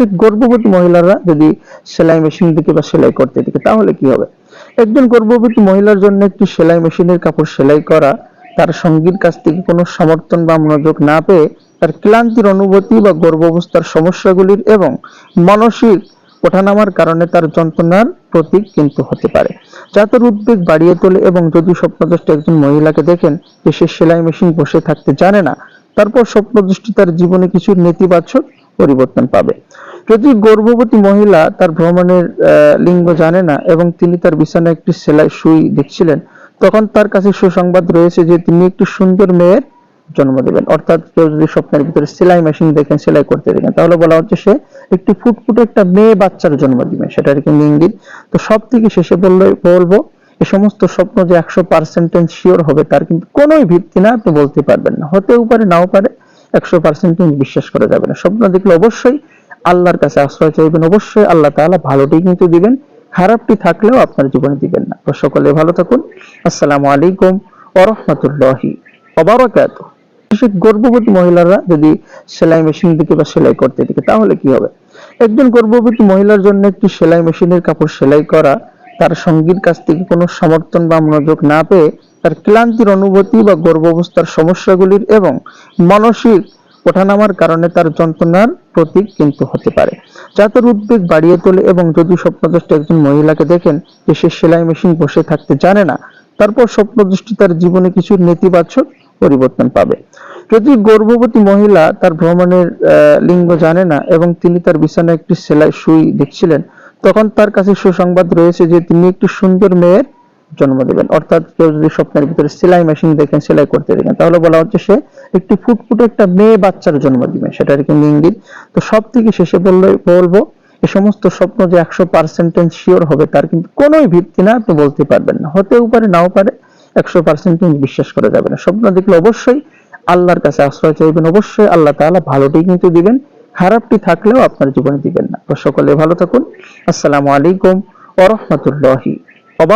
বিশেষ গর্ভবতী মহিলারা যদি সেলাই মেশিন দিকে বা সেলাই করতে দিকে তাহলে কি হবে? একজন গর্ভবতী মহিলার জন্য একটি সেলাই মেশিনের কাপড় সেলাই করা, তার সঙ্গীর কাছ থেকে কোনো সমর্থন বা মনোযোগ না পেয়ে তার ক্লান্তির অনুভূতি বা গর্ভাবস্থার সমস্যাগুলির এবং মানসিক ওঠানামার কারণে তার যন্ত্রণার প্রতীক কিন্তু হতে পারে। যা তার উদ্বেগ বাড়িয়ে তোলে এবং যদি স্বপ্নদৃষ্ট একজন মহিলাকে দেখেন যে সে সেলাই মেশিন বসে থাকতে জানে না, তারপর স্বপ্নদৃষ্টি তার জীবনে কিছু নেতিবাচক পরিবর্তন পাবে। যদি গর্ভবতী মহিলা তার ভ্রমণের লিঙ্গ জানে না এবং তিনি তার বিছানায় একটি সেলাই সুই দেখছিলেন, তখন তার কাছে সুসংবাদ রয়েছে যে তিনি একটি সুন্দর মেয়ের জন্ম দেবেন। অর্থাৎ কেউ যদি স্বপ্নের ভিতরে সেলাই মেশিন দেখেন, সেলাই করতে দেখেন, তাহলে বলা হচ্ছে সে একটি ফুটফুটে একটা মেয়ে বাচ্চার জন্ম দিবে সেটার কিন্তু ইঙ্গিত। তো সব থেকে শেষে বললে, বলব এই সমস্ত স্বপ্ন যে একশো পার্সেন্টেজ শিওর হবে, তার কিন্তু কোনোই ভিত্তি না, আপনি বলতে পারবেন না। হতেও পারে, নাও পারে, একশো পার্সেন্টেজ বিশ্বাস করা যাবে না। স্বপ্ন দেখলে অবশ্যই আল্লাহর কাছে আশ্রয় চাইবেন, অবশ্যই আল্লাহ তাআলা ভালোটি কিন্তু দিবেন, খারাপটি থাকলেও আপনার জীবনে দিবেন না। তো সকলে ভালো থাকুন। আসসালামু আলাইকুম ওয়া রাহমাতুল্লাহি ওয়া বারাকাতুহু। বিশেষ গর্ভবতী মহিলারা যদি সেলাই মেশিন দিকে বা সেলাই করতে দিকে তাহলে কি হবে? একজন গর্ভবতী মহিলার জন্য একটি সেলাই মেশিনের কাপড় সেলাই করা, তার সঙ্গীর কাছ থেকে কোনো সমর্থন বা মনোযোগ না পেয়ে তার ক্লান্তির অনুভূতি বা গর্ভাবস্থার সমস্যাগুলির এবং মানসিক ওঠানামার কারণে তার যন্ত্রণার প্রতীক কিন্তু হতে পারে। যা তার উদ্বেগ বাড়িয়ে তোলে এবং যদি স্বপ্নদৃষ্ট একজন মহিলাকে দেখেন যে সে সেলাই মেশিন বসে থাকতে জানে না, তারপর স্বপ্নদৃষ্টি তার জীবনে কিছু নেতিবাচক পরিবর্তন পাবে। যদি গর্ভবতী মহিলা তার ভ্রমণের লিঙ্গ জানে না এবং তিনি তার বিছানায় একটি সেলাই সুই দেখছিলেন, তখন তার কাছে সুসংবাদ রয়েছে যে তিনি একটি সুন্দর মেয়ের জন্ম দেবেন। অর্থাৎ কেউ যদি স্বপ্নের ভিতরে সেলাই মেশিন দেখেন, সেলাই করতে দেখেন, তাহলে বলা হচ্ছে সে একটি ফুটফুটে একটা মেয়ে বাচ্চার জন্ম দিবে সেটার কিন্তু ইঙ্গিত। তো সব থেকে শেষে বললে, বলব এই সমস্ত স্বপ্ন যে একশো পার্সেন্টেজ শিওর হবে, তার কিন্তু কোনোই ভিত্তি না, আপনি বলতে পারবেন না। হতেও পারে, নাও পারে, একশো পার্সেন্টেজ বিশ্বাস করা যাবে না। স্বপ্ন দেখলে অবশ্যই আল্লাহর কাছে আশ্রয় চাইবেন, অবশ্যই আল্লাহ তাআলা ভালোটি কিন্তু দিবেন, খারাপটি থাকলেও আপনার জীবনে দিবেন না। তো সকলে ভালো থাকুন। আসসালামু আলাইকুম ওয়া রাহমাতুল্লাহি ওয়া